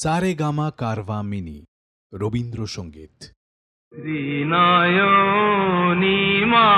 সারে gamma Carvaan mini Rabindrasangeet Trinayani মা।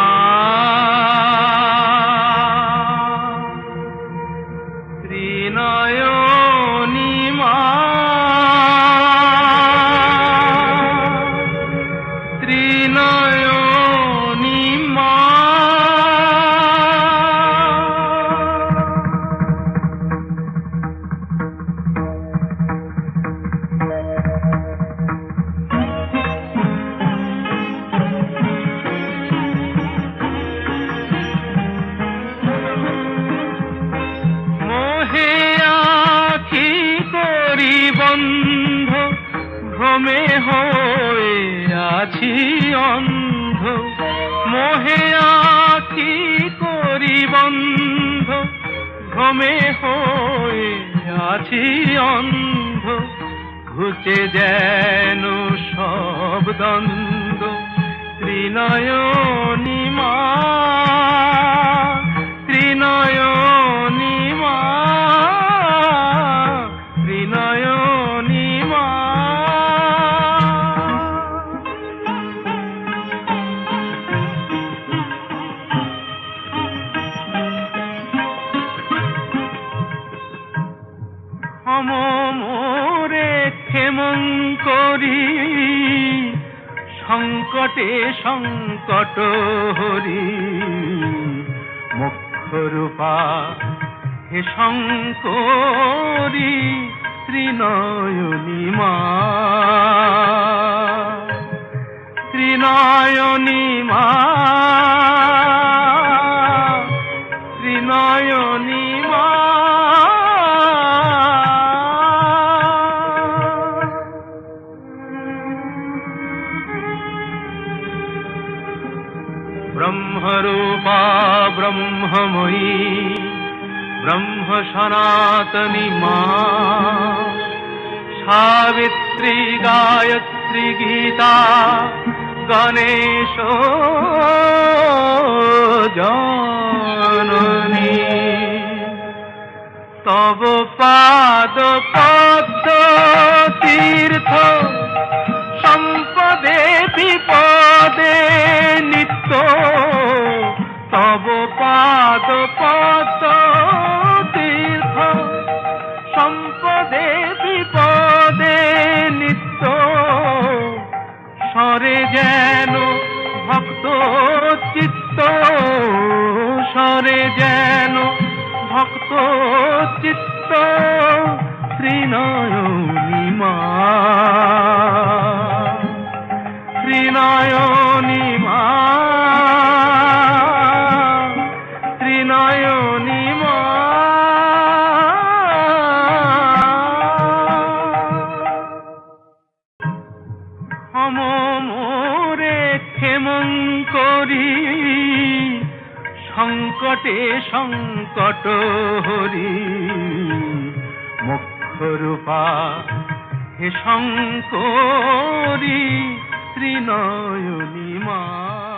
ভ্রমে হয়ে আছি অন্ধ। মোহে আখি করি বন্ধ। ভ্রমে হয়ে আছি অন্ধ। ঘুচে যেন সব দ্বন্দ্ব। ত্রিনয়নী মা ত্রিনয়নী মা ক্ষম মোরে ক্ষেমং করি, সংকটে সংকট হরি। মুখ্যরূপা হে শঙ্করী ত্রিনয়নী মা ত্রিনয়নী মা ত্রিনয়নী মা ব্রহ্মরূপা ব্রহ্মময়ী ব্রহ্ম সনাতনী মা সাবিত্রী গায়ত্রী গীতা গণেশ জননী তব পাদ তব পাদ পদ্ম তীর্থ। সম্পদে বিপদে নিত্য। সরে যেন ভক্ত চিত্ত। সরে যেন ভক্ত চিত্ত। ত্রিনয়নী মা। ত্রিনয়নী ত্রিনয়নী ক্ষম মোরে ক্ষেমং করি। সংকটে সংকট হরি। মুখ্যরূপা হে শঙ্করী ত্রিনয়নী মা।